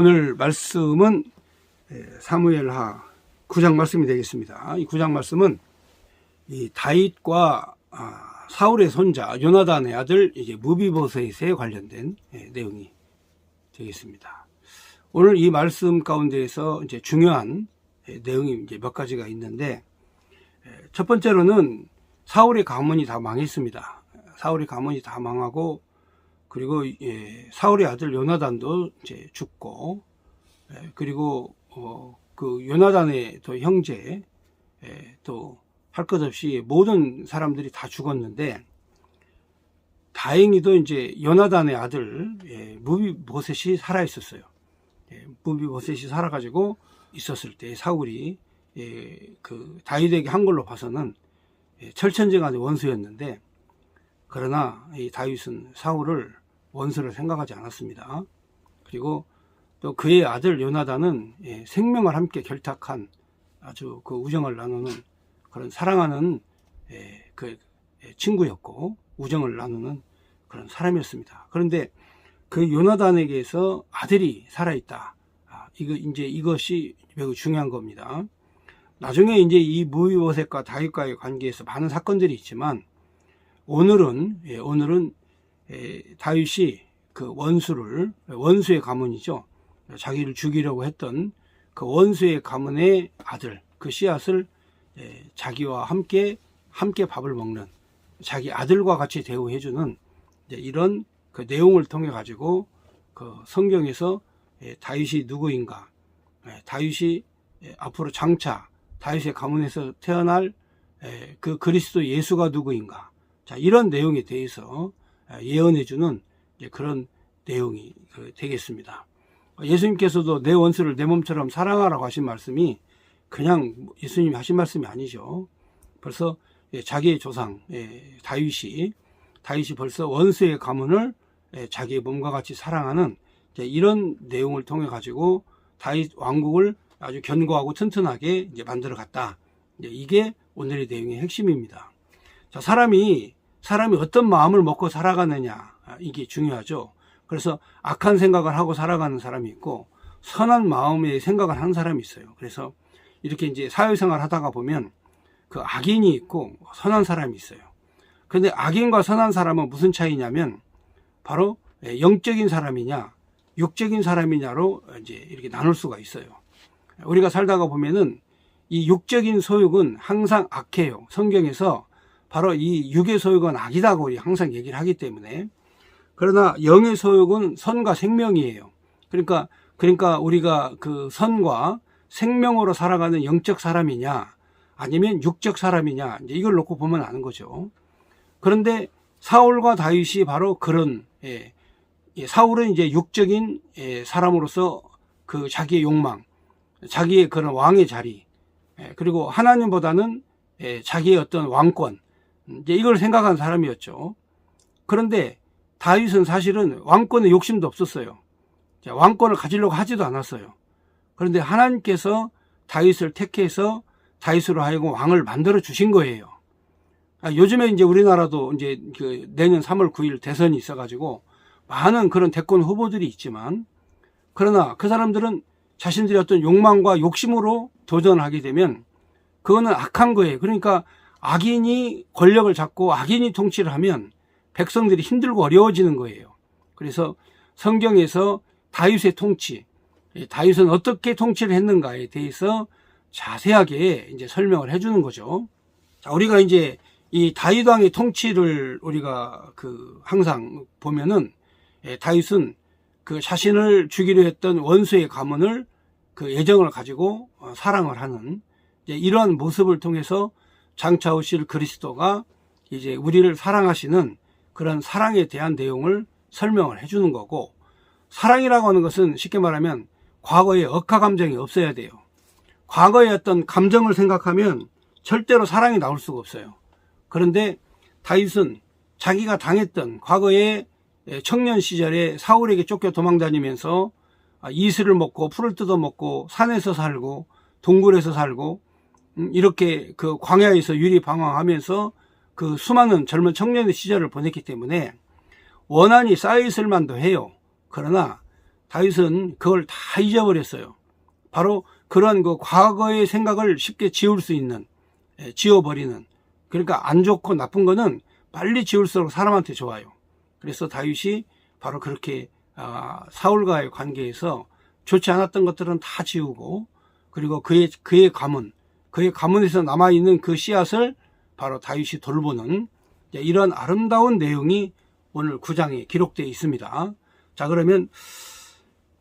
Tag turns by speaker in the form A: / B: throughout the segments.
A: 오늘 말씀은 에, 사무엘하 9장 말씀이 되겠습니다. 이 9장 말씀은 이 다윗과 아, 사울의 손자 요나단의 아들 이제 무비보셋에 관련된 예, 내용이 되겠습니다. 오늘 이 말씀 가운데에서 이제 중요한 예, 내용이 이제 몇 가지가 있는데 예, 첫 번째로는 사울의 가문이 다 망했습니다. 사울의 가문이 다 망하고 그리고 예, 사울의 아들 요나단도 이제 죽고 예, 그리고 어, 그 요나단의 또 형제 예, 또할 것 없이 모든 사람들이 다 죽었는데 다행히도 이제 요나단의 아들 예, 무비보셋이 살아 있었어요. 예, 무비보셋이 살아가지고 있었을 때 사울이 예, 그 다윗에게 한 걸로 봐서는 예, 철천쟁한의 원수였는데 그러나 이 다윗은 사울을 원수를 생각하지 않았습니다. 그리고 또 그의 아들 요나단은 예, 생명을 함께 결탁한 아주 그 우정을 나누는 그런 사랑하는 예, 그 예, 친구였고 우정을 나누는 그런 사람이었습니다. 그런데 그 요나단에게서 아들이 살아있다. 아, 이거 이제 이것이 매우 중요한 겁니다. 나중에 이제 이 무비보셋과 다윗과의 관계에서 많은 사건들이 있지만 오늘은 예, 오늘은 예, 다윗이 그 원수를 원수의 가문이죠. 자기를 죽이려고 했던 그 원수의 가문의 아들 그 씨앗을 예, 자기와 함께 함께 밥을 먹는 자기 아들과 같이 대우해주는 이런 그 내용을 통해 가지고 그 성경에서 예, 다윗이 누구인가, 예, 다윗이 예, 앞으로 장차 다윗의 가문에서 태어날 예, 그 그리스도 예수가 누구인가, 자 이런 내용에 대해서 예, 예언해주는 그런 내용이 그 되겠습니다. 예수님께서도 내 원수를 내 몸처럼 사랑하라고 하신 말씀이 그냥 예수님이 하신 말씀이 아니죠. 벌써 예, 자기의 조상 예, 다윗이 다윗이 벌써 원수의 가문을 예, 자기의 몸과 같이 사랑하는 이런 내용을 통해 가지고 다윗 왕국을 아주 견고하고 튼튼하게 만들어 갔다. 이게 오늘의 내용의 핵심입니다. 자, 사람이 사람이 어떤 마음을 먹고 살아가느냐 아, 이게 중요하죠. 그래서 악한 생각을 하고 살아가는 사람이 있고 선한 마음의 생각을 하는 사람이 있어요. 그래서 이렇게 이제 사회생활 하다가 보면 그 악인이 있고 선한 사람이 있어요. 그런데 악인과 선한 사람은 무슨 차이냐면 바로 영적인 사람이냐 육적인 사람이냐로 이제 이렇게 나눌 수가 있어요. 우리가 살다가 보면은 이 육적인 소욕은 항상 악해요. 성경에서 바로 이 육의 소욕은 악이다고 항상 얘기를 하기 때문에 그러나 영의 소욕은 선과 생명이에요. 그러니까 그러니까 우리가 그 선과 생명으로 살아가는 영적 사람이냐 아니면 육적 사람이냐 이걸 놓고 보면 아는 거죠. 그런데 사울과 다윗이 바로 그런 예, 예, 사울은 이제 육적인 예, 사람으로서 그 자기의 욕망, 자기의 그런 왕의 자리, 예, 그리고 하나님보다는 예, 자기의 어떤 왕권, 이제 이걸 생각한 사람이었죠. 그런데 다윗은 사실은 왕권에 욕심도 없었어요. 자, 왕권을 가지려고 하지도 않았어요. 그런데 하나님께서 다윗을 택해서 다윗으로 하여금 왕을 만들어 주신 거예요. 아, 요즘에 이제 우리나라도 이제 그 내년 3월 9일 대선이 있어가지고 많은 그런 대권 후보들이 있지만 그러나 그 사람들은 자신들의 어떤 욕망과 욕심으로 도전하게 되면 그거는 악한 거예요. 그러니까 악인이 권력을 잡고 악인이 통치를 하면 백성들이 힘들고 어려워지는 거예요. 그래서 성경에서 다윗의 통치, 다윗은 어떻게 통치를 했는가에 대해서 자세하게 이제 설명을 해주는 거죠. 자, 우리가 이제 이 다윗 왕의 통치를 우리가 그 항상 보면은 예, 다윗은 그 자신을 죽이려 했던 원수의 가문을 그 애정을 가지고 어, 사랑을 하는 이제 이러한 모습을 통해서 장차 오실 그리스도가 이제 우리를 사랑하시는 그런 사랑에 대한 내용을 설명을 해주는 거고 사랑이라고 하는 것은 쉽게 말하면 과거에 억하 감정이 없어야 돼요. 과거의 어떤 감정을 생각하면 절대로 사랑이 나올 수가 없어요. 그런데 다윗은 자기가 당했던 과거의 청년 시절에 사울에게 쫓겨 도망다니면서 이슬을 먹고 풀을 뜯어 먹고 산에서 살고 동굴에서 살고 음, 이렇게 그 광야에서 유리방황하면서 그 수많은 젊은 청년의 시절을 보냈기 때문에 원한이 쌓여 있을 만도 해요. 그러나 다윗은 그걸 다 잊어버렸어요. 바로 그런 그 과거의 생각을 쉽게 지울 수 있는 예, 지워버리는 그러니까 안 좋고 나쁜 거는 빨리 지울수록 사람한테 좋아요. 그래서 다윗이 바로 그렇게 아, 사울과의 관계에서 좋지 않았던 것들은 다 지우고 그리고 그의 그의 가문 그의 가문에서 남아 있는 그 씨앗을 바로 다윗이 돌보는 이런 아름다운 내용이 오늘 9장에 기록되어 있습니다. 자 그러면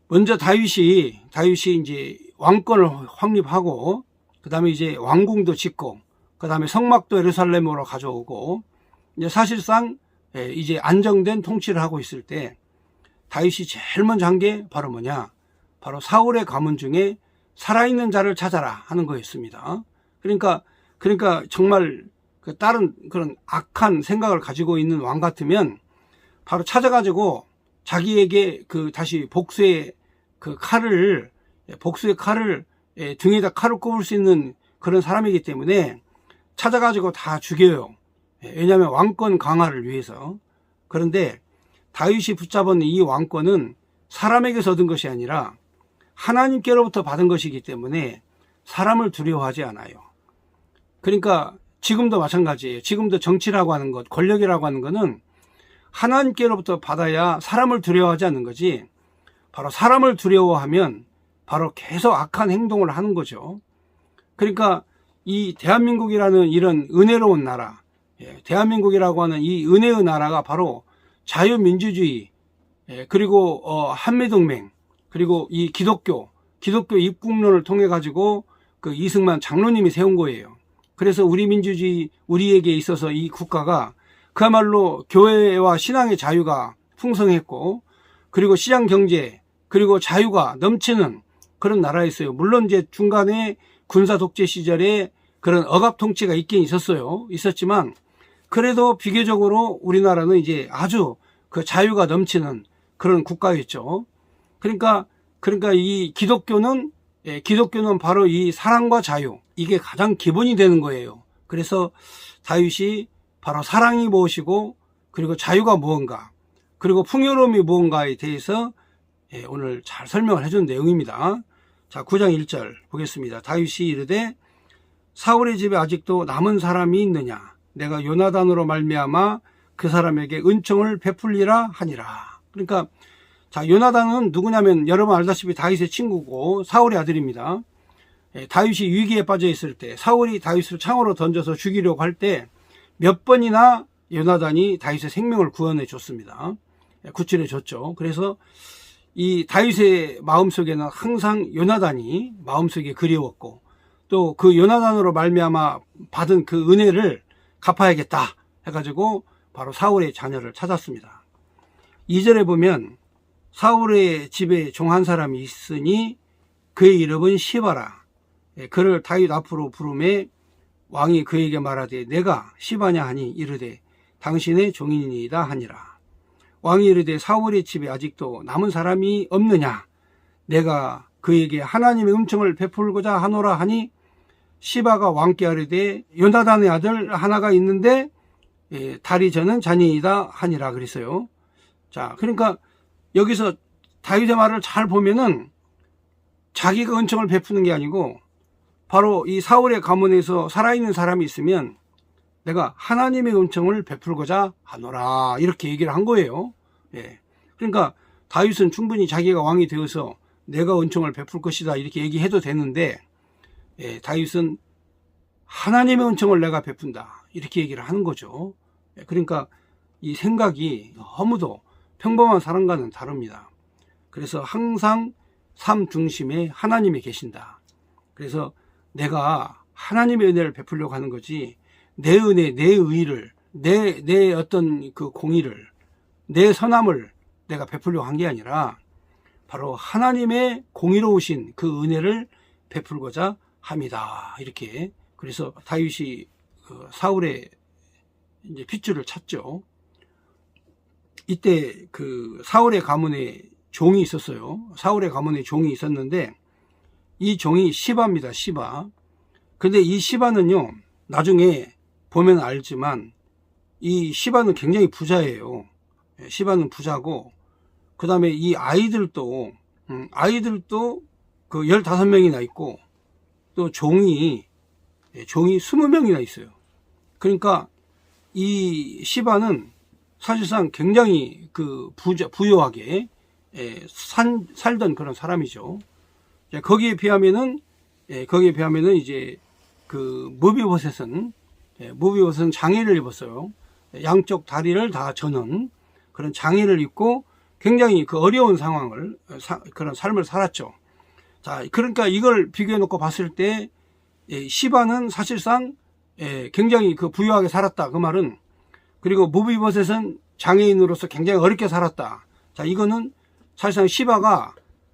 A: 먼저 다윗이 다윗이 이제 왕권을 확립하고 그 다음에 이제 왕궁도 짓고 그 다음에 성막도 예루살렘으로 가져오고 이제 사실상 예, 이제 안정된 통치를 하고 있을 때 다윗이 제일 먼저 한 게 바로 뭐냐? 바로 사울의 가문 중에 살아있는 자를 찾아라 하는 거였습니다. 그러니까 그러니까 정말 그 다른 그런 악한 생각을 가지고 있는 왕 같으면 바로 찾아가지고 자기에게 그 다시 복수의 그 칼을 복수의 칼을 예, 등에다 칼을 꼽을 수 있는 그런 사람이기 때문에 찾아가지고 다 죽여요. 예, 왜냐하면 왕권 강화를 위해서. 그런데 다윗이 붙잡은 이 왕권은 사람에게서 얻은 것이 아니라 하나님께로부터 받은 것이기 때문에 사람을 두려워하지 않아요. 그러니까 지금도 마찬가지예요. 지금도 정치라고 하는 것, 권력이라고 하는 것은 하나님께로부터 받아야 사람을 두려워하지 않는 거지. 바로 사람을 두려워하면 바로 계속 악한 행동을 하는 거죠. 그러니까 이 대한민국이라는 이런 은혜로운 나라, 예, 대한민국이라고 하는 이 은혜의 나라가 바로 자유민주주의, 예, 그리고 어, 한미동맹, 그리고 이 기독교, 기독교 입국론을 통해 가지고 그 이승만 장로님이 세운 거예요. 그래서 우리 민주주의, 우리에게 있어서 이 국가가 그야말로 교회와 신앙의 자유가 풍성했고, 그리고 시장 경제, 그리고 자유가 넘치는 그런 나라였어요. 물론 이제 중간에 군사 독재 시절에 그런 억압 통치가 있긴 있었어요. 있었지만 그래도 비교적으로 우리나라는 이제 아주 그 자유가 넘치는 그런 국가였죠. 그러니까 그러니까 이 기독교는 예, 기독교는 바로 이 사랑과 자유 이게 가장 기본이 되는 거예요. 그래서 다윗이 바로 사랑이 무엇이고 그리고 자유가 무언가 그리고 풍요로움이 무언가에 대해서 예, 오늘 잘 설명을 해준 내용입니다. 자, 9장 1절 보겠습니다. 다윗이 이르되 사울의 집에 아직도 남은 사람이 있느냐? 내가 요나단으로 말미암아 그 사람에게 은총을 베풀리라 하니라. 그러니까 자, 요나단은 누구냐면 여러분 알다시피 다윗의 친구고 사울의 아들입니다. 예, 다윗이 위기에 빠져 있을 때 사울이 다윗을 창으로 던져서 죽이려고 할 때 몇 번이나 요나단이 다윗의 생명을 구원해 줬습니다. 예, 구출해 줬죠. 그래서 이 다윗의 마음속에는 항상 요나단이 마음속에 그리웠고 또 그 요나단으로 말미암아 받은 그 은혜를 갚아야겠다 해가지고 바로 사울의 자녀를 찾았습니다. 2절에 보면 사울의 집에 종한 사람이 있으니 그의 이름은 시바라. 예, 그를 다윗 앞으로 부름에 왕이 그에게 말하되 내가 시바냐 하니 이르되 당신의 종인이다 하니라. 왕이 이르되 사울의 집에 아직도 남은 사람이 없느냐? 내가 그에게 하나님의 음청을 베풀고자 하노라 하니 시바가 왕께 아르되 요나단의 아들 하나가 있는데 예, 다리 저는 자녀이다 하니라 그랬어요. 자, 그러니까 여기서 다윗의 말을 잘 보면은 자기가 은총을 베푸는 게 아니고 바로 이 사울의 가문에서 살아있는 사람이 있으면 내가 하나님의 은총을 베풀고자 하노라 이렇게 얘기를 한 거예요. 예. 그러니까 다윗은 충분히 자기가 왕이 되어서 내가 은총을 베풀 것이다 이렇게 얘기해도 되는데 예, 다윗은 하나님의 은총을 내가 베푼다 이렇게 얘기를 하는 거죠. 예, 그러니까 이 생각이 너무도 평범한 사람과는 다릅니다. 그래서 항상 삶 중심에 하나님이 계신다. 그래서 내가 하나님의 은혜를 베풀려고 하는 거지 내 은혜, 내 의를, 내, 내 어떤 그 공의를, 내 선함을 내가 베풀려고 한 게 아니라 바로 하나님의 공의로우신 그 은혜를 베풀고자 합니다. 이렇게. 그래서 다윗이 그 사울의 이제 핏줄을 찾죠. 이때 그 사울의 가문에 종이 있었어요. 사울의 가문에 종이 있었는데 이 종이 시바입니다. 시바. 근데 이 시바는요. 나중에 보면 알지만 이 시바는 굉장히 부자예요. 시바는 부자고 그 다음에 이 아이들도 음, 아이들도 그 15명이나 있고 또 종이 예, 종이 20명이나 있어요. 그러니까 이 시바는 사실상 굉장히 그 부자, 부유하게 예, 산, 살던 그런 사람이죠. 자, 거기에 비하면은 예, 거기에 비하면은 이제 그 무비보셋은 예, 무비보셋은 장애를 입었어요. 양쪽 다리를 다 저는 그런 장애를 입고 굉장히 그 어려운 상황을 사- 그런 삶을 살았죠. 자, 그러니까 이걸 비교해 놓고 봤을 때 예, 시바는 사실상 예, 굉장히 그 부유하게 살았다 그 말은 그리고 무비버셋은 장애인으로서 굉장히 어렵게 살았다. 자, 이거는 사실상 시바가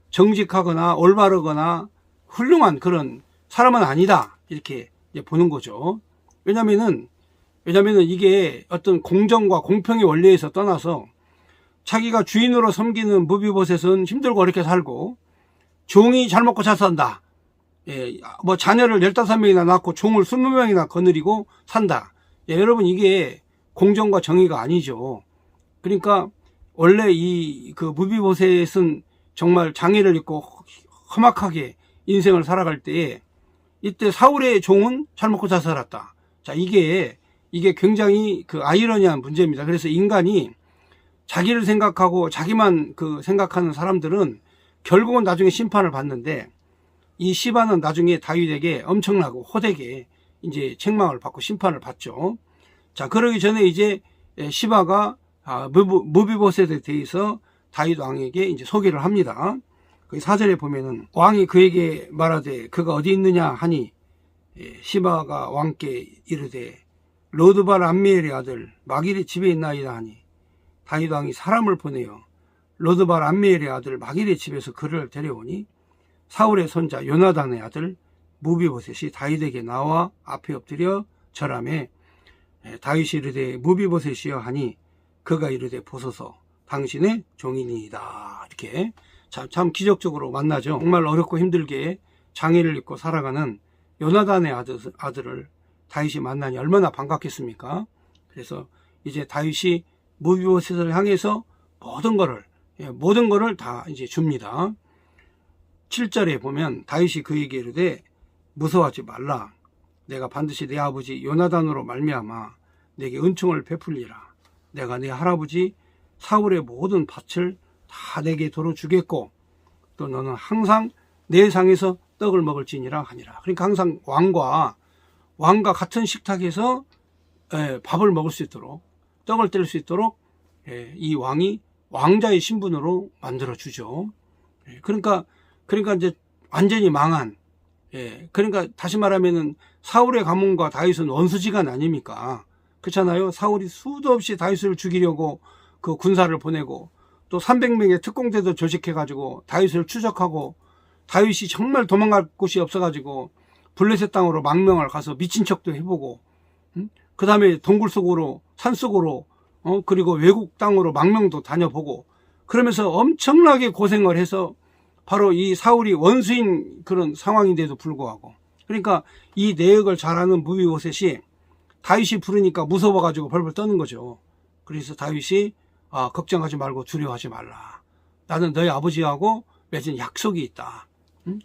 A: 정직하거나 올바르거나 훌륭한 그런 사람은 아니다. 이렇게 보는 거죠. 왜냐면은, 왜냐면은 이게 어떤 공정과 공평의 원리에서 떠나서 자기가 주인으로 섬기는 무비버셋은 힘들고 어렵게 살고 종이 잘 먹고 잘 산다. 예, 뭐 자녀를 15명이나 낳고 종을 20명이나 거느리고 산다. 예, 여러분 이게 공정과 정의가 아니죠. 그러니까 원래 이 그 무비보셋은 정말 장애를 입고 험악하게 인생을 살아갈 때에 이때 사울의 종은 잘 먹고 잘 살았다. 자, 이게 이게 굉장히 그 아이러니한 문제입니다. 그래서 인간이 자기를 생각하고 자기만 그 생각하는 사람들은 결국은 나중에 심판을 받는데 이 시바는 나중에 다윗에게 엄청나고 호되게 이제 책망을 받고 심판을 받죠. 자, 그러기 전에 이제 시바가 아, 무비- 무비보셋에 대해서 다윗 왕에게 이제 소개를 합니다. 그 사절에 보면은 왕이 그에게 말하되 그가 어디 있느냐 하니 예, 시바가 왕께 이르되 로드발 암미엘의 아들 마길의 집에 있나이다 하니 다윗 왕이 사람을 보내어 로드발 암미엘의 아들 마길의 집에서 그를 데려오니 사울의 손자 요나단의 아들 무비보셋이 다윗에게 나와 앞에 엎드려 절함에 예, 다윗이 이르되 무비보셋이여 하니 그가 이르되 보소서. 당신의 종이니이다. 이렇게 참, 참 기적적으로 만나죠. 정말 어렵고 힘들게 장애를 입고 살아가는 요나단의 아들, 아들을 다윗이 만나니 얼마나 반갑겠습니까? 그래서 이제 다윗이 무비보셋을 향해서 모든 거를 예, 모든 거를 다 이제 줍니다. 7절에 보면 다윗이 그에게 이르되 무서워하지 말라 내가 반드시 내 아버지 요나단으로 말미암아 내게 은총을 베풀리라 내가 내 할아버지 사울의 모든 밭을 다 내게 도로 주겠고 또 너는 항상 내 상에서 떡을 먹을지니라 하니라 그러니까 항상 왕과 왕과 같은 식탁에서 예, 밥을 먹을 수 있도록 떡을 뗄 수 있도록 예, 이 왕이 왕자의 신분으로 만들어 주죠. 예, 그러니까 그러니까 이제 완전히 망한 예, 그러니까 다시 말하면은 사울의 가문과 다윗은 원수지간 아닙니까? 그렇잖아요. 사울이 수도 없이 다윗을 죽이려고 그 군사를 보내고 또 300명의 특공대도 조직해 가지고 다윗을 추적하고 다윗이 정말 도망갈 곳이 없어 가지고 블레셋 땅으로 망명을 가서 미친 척도 해보고 그 다음에 동굴 속으로 산 속으로 어 그리고 외국 땅으로 망명도 다녀보고 그러면서 엄청나게 고생을 해서 바로 이 사울이 원수인 그런 상황인데도 불구하고 그러니까 이 내역을 잘 아는 무비보셋이 다윗이 부르니까 무서워가지고 벌벌 떠는 거죠. 그래서 다윗이 아, 걱정하지 말고 두려워하지 말라. 나는 너희 아버지하고 맺은 약속이 있다. 응?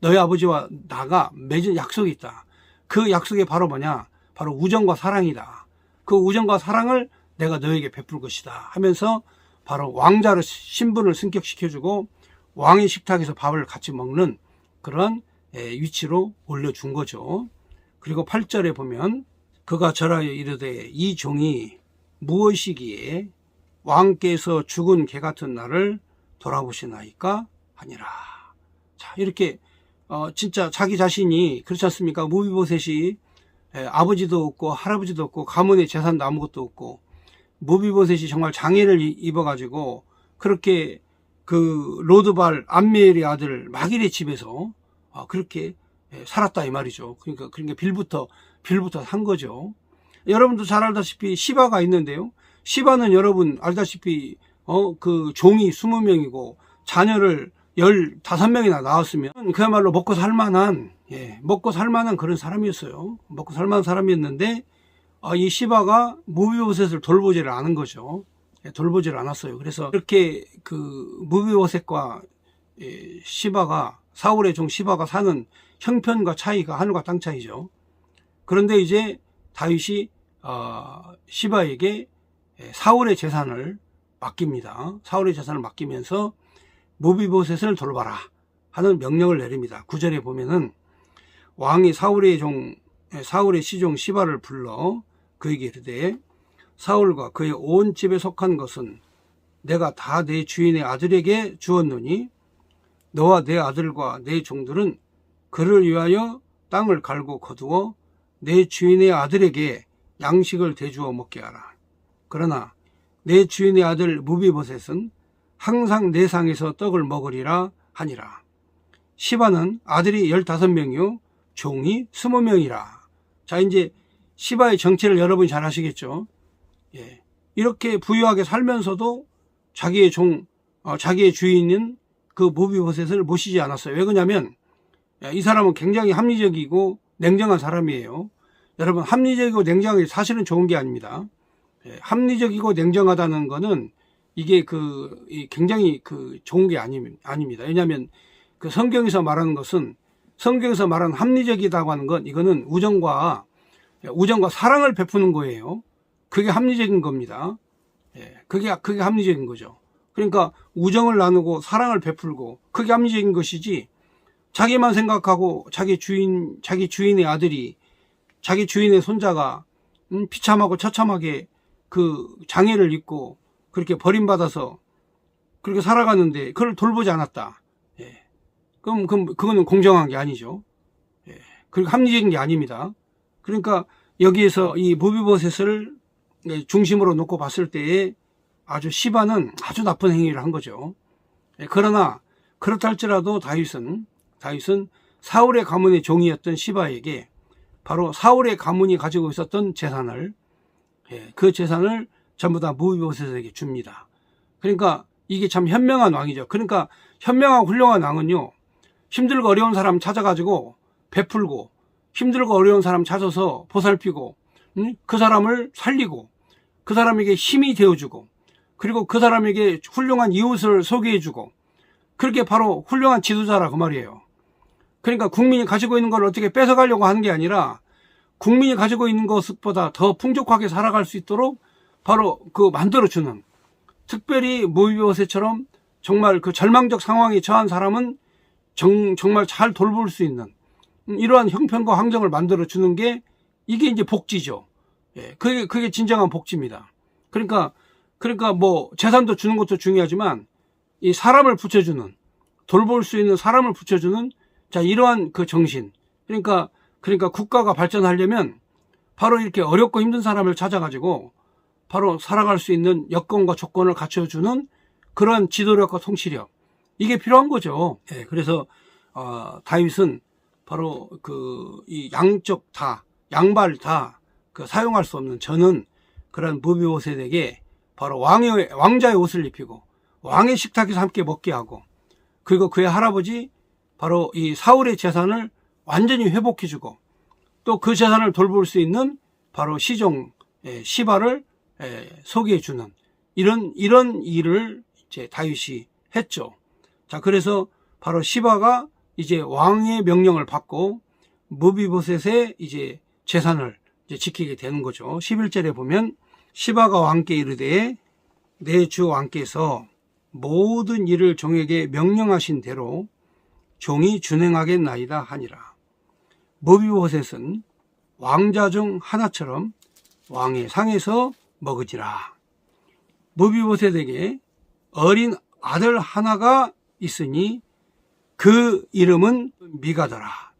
A: 너희 아버지와 나가 맺은 약속이 있다. 그 약속이 바로 뭐냐? 바로 우정과 사랑이다. 그 우정과 사랑을 내가 너에게 베풀 것이다. 하면서 바로 왕자로 신분을 승격시켜주고 왕의 식탁에서 밥을 같이 먹는 그런 예, 위치로 올려준 거죠. 그리고 8절에 보면 그가 절하여 이르되 이 종이 무엇이기에 왕께서 죽은 개 같은 나를 돌아보시나이까 하니라. 자 이렇게 어, 진짜 자기 자신이 그렇지 않습니까? 무비보셋이 예, 아버지도 없고 할아버지도 없고 가문의 재산도 아무것도 없고 무비보셋이 정말 장애를 이- 입어가지고 그렇게 그 로드발 암미엘의 아들 마길의 집에서 아, 그렇게 예, 살았다 이 말이죠. 그러니까 그러니까 빌부터 빌부터 산 거죠. 여러분도 잘 알다시피 시바가 있는데요. 시바는 여러분 알다시피 어 그 종이 20명이고 자녀를 15명이나 낳았으면 그야말로 먹고 살 만한 예, 먹고 살 만한 그런 사람이었어요. 먹고 살 만한 사람이었는데 아, 이 시바가 무비보셋을 돌보지를 않은 거죠. 예, 돌보지를 않았어요. 그래서 이렇게 그 무비보셋과 예, 시바가 사울의 종 시바가 사는 형편과 차이가 하늘과 땅 차이죠. 그런데 이제 다윗이 어, 시바에게 예, 사울의 재산을 맡깁니다. 사울의 재산을 맡기면서 무비보셋을 돌봐라 하는 명령을 내립니다. 구절에 보면은 왕이 사울의 종 예, 사울의 시종 시바를 불러 그에게 이르되 사울과 그의 온 집에 속한 것은 내가 다 내 주인의 아들에게 주었노니 너와 내 아들과 내 종들은 그를 위하여 땅을 갈고 거두어 내 주인의 아들에게 양식을 대주어 먹게 하라. 그러나 내 주인의 아들 무비보셋은 항상 내 상에서 떡을 먹으리라 하니라. 시바는 아들이 15명이요 종이 20명이라. 자 이제 시바의 정체를 여러분이 잘 아시겠죠? 예. 이렇게 부유하게 살면서도 자기의 종, 어, 자기의 주인은 그 무비보셋을 모시지 않았어요. 왜 그러냐면 이 사람은 굉장히 합리적이고 냉정한 사람이에요. 여러분 합리적이고 냉정하게 사실은 좋은 게 아닙니다. 예, 합리적이고 냉정하다는 거는 이게 그이 굉장히 그 좋은 게 아니, 아닙니다. 왜냐하면 그 성경에서 말하는 것은 성경에서 말하는 합리적이다고 하는 건 이거는 우정과 우정과 사랑을 베푸는 거예요. 그게 합리적인 겁니다. 예, 그게 그게 합리적인 거죠. 그러니까 우정을 나누고 사랑을 베풀고 그게 합리적인 것이지 자기만 생각하고 자기 주인 자기 주인의 아들이 자기 주인의 손자가 음, 비참하고 처참하게 그 장애를 입고 그렇게 버림받아서 그렇게 살아가는데 그걸 돌보지 않았다. 예. 그럼 그럼 그거는 공정한 게 아니죠. 예. 그리고 합리적인 게 아닙니다. 그러니까 여기에서 이 무비보셋을 네, 중심으로 놓고 봤을 때에 아주 시바는 아주 나쁜 행위를 한 거죠. 예, 그러나 그렇다 할지라도 다윗은 다윗은 사울의 가문의 종이었던 시바에게 바로 사울의 가문이 가지고 있었던 재산을 예, 그 재산을 전부 다 무비보셋에게 줍니다. 그러니까 이게 참 현명한 왕이죠. 그러니까 현명하고 훌륭한 왕은요 힘들고 어려운 사람 찾아가지고 베풀고 힘들고 어려운 사람 찾아서 보살피고 음? 그 사람을 살리고 그 사람에게 힘이 되어주고 그리고 그 사람에게 훌륭한 이웃을 소개해주고 그렇게 바로 훌륭한 지도자라 그 말이에요. 그러니까 국민이 가지고 있는 걸 어떻게 뺏어가려고 하는 게 아니라 국민이 가지고 있는 것보다 더 풍족하게 살아갈 수 있도록 바로 그 만들어주는 특별히 모비보세처럼 정말 그 절망적 상황에 처한 사람은 정, 정말 잘 돌볼 수 있는 이러한 형편과 환경을 만들어주는 게 이게 이제 복지죠. 예, 그게, 그게 진정한 복지입니다. 그러니까, 그러니까 뭐 재산도 주는 것도 중요하지만 이 사람을 붙여주는, 돌볼 수 있는 사람을 붙여주는 자, 이러한 그 정신. 그러니까, 그러니까 국가가 발전하려면 바로 이렇게 어렵고 힘든 사람을 찾아가지고 바로 살아갈 수 있는 여건과 조건을 갖춰주는 그런 지도력과 통치력. 이게 필요한 거죠. 예, 그래서, 어, 다윗은 바로 그, 이 양쪽 다, 양발 다, 그 사용할 수 없는 저는 그런 무비옷에게 바로 왕의, 왕자의 옷을 입히고, 왕의 식탁에서 함께 먹게 하고, 그리고 그의 할아버지, 바로 이 사울의 재산을 완전히 회복해주고, 또 그 재산을 돌볼 수 있는 바로 시종, 예, 시바를 예, 소개해주는 이런, 이런 일을 이제 다윗이 했죠. 자, 그래서 바로 시바가 이제 왕의 명령을 받고 무비보셋의 이제 재산을 지키게 되는 거죠. 11절에 보면 시바가 왕께 이르되 내 주 왕께서 모든 일을 종에게 명령하신 대로 종이 준행하겠나이다 하니라. 무비보셋은 왕자 중 하나처럼 왕의 상에서 먹으지라. 무비보셋에게 어린 아들 하나가 있으니 그 이름은 미가더라.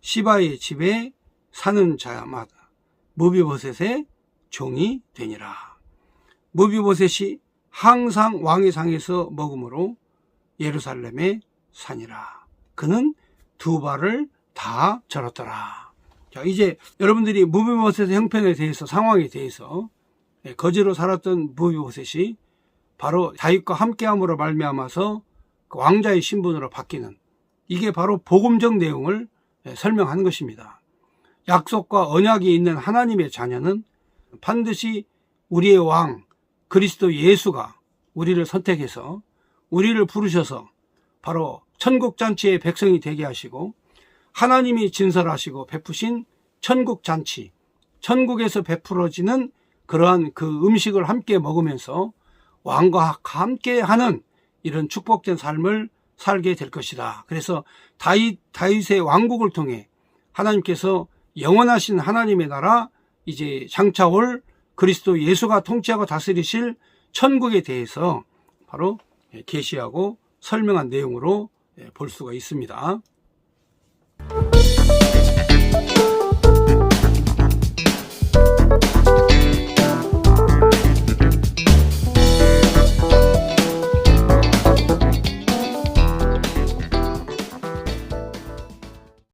A: 시바의 집에 사는 자마다 무비보셋의 종이 되니라. 무비보셋이 항상 왕의 상에서 먹음으로 예루살렘에 사니라. 그는 두 발을 다 절었더라. 자, 이제 여러분들이 무비보셋의 형편에 대해서 상황에 대해서 예, 거지로 살았던 무비보셋이 바로 다윗과 함께함으로 말미암아서 그 왕자의 신분으로 바뀌는 이게 바로 복음적 내용을 예, 설명한 것입니다. 약속과 언약이 있는 하나님의 자녀는 반드시 우리의 왕 그리스도 예수가 우리를 선택해서 우리를 부르셔서 바로 천국 잔치의 백성이 되게 하시고 하나님이 진설하시고 베푸신 천국 잔치, 천국에서 베풀어지는 그러한 그 음식을 함께 먹으면서 왕과 함께 하는 이런 축복된 삶을 살게 될 것이다. 그래서 다윗, 다윗의 왕국을 통해 하나님께서 영원하신 하나님의 나라 이제 장차올 그리스도 예수가 통치하고 다스리실 천국에 대해서 바로 계시하고 설명한 내용으로 볼 수가 있습니다.